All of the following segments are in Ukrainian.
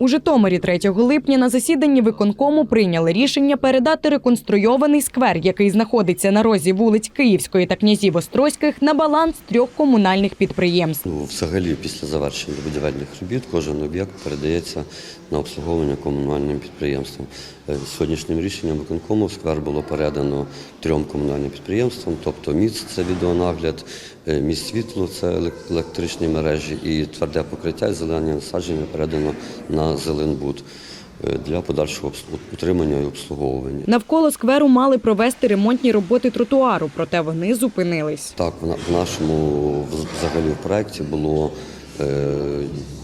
У Житомирі 3 липня на засіданні виконкому прийняли рішення передати реконструйований сквер, який знаходиться на розі вулиць Київської та князів Острозьких, на баланс трьох комунальних підприємств. Ну, Взагалі, після завершення будівельних робіт кожен об'єкт передається на обслуговування комунальним підприємствам. Е, Сьогоднішнім рішенням виконкому сквер було передано трьом комунальним підприємствам, тобто міст це відеонагляд, е, міст світло це елек- електричні мережі і тверде покриття зелені насадження передано на Зеленбуд е, для подальшого утримання і обслуговування. Навколо скверу мали провести ремонтні роботи тротуару, проте вони зупинились. Так, в нашому вз- взагалі в проєкті було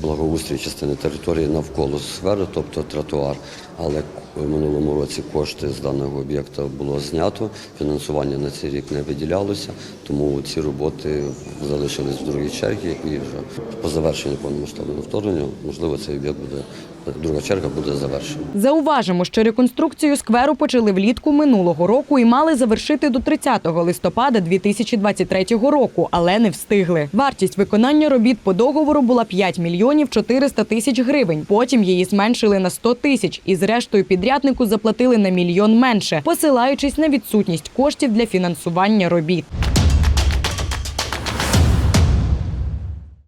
благоустрій частини території навколо сфери, тобто тротуар. Але в минулому році кошти з даного об'єкта було знято, фінансування на цей рік не виділялося, тому ці роботи залишились в другій черзі і вже по завершенню повномасштабного вторгнення, можливо, цей об'єкт буде, друга черга буде завершена. Зауважимо, що реконструкцію скверу почали влітку минулого року і мали завершити до 30 листопада 2023 року, але не встигли. Вартість виконання робіт по договору була 5 мільйонів 400 тисяч гривень. Потім її зменшили на 100 тисяч і зрештою підряднику заплатили на мільйон менше, посилаючись на відсутність коштів для фінансування робіт.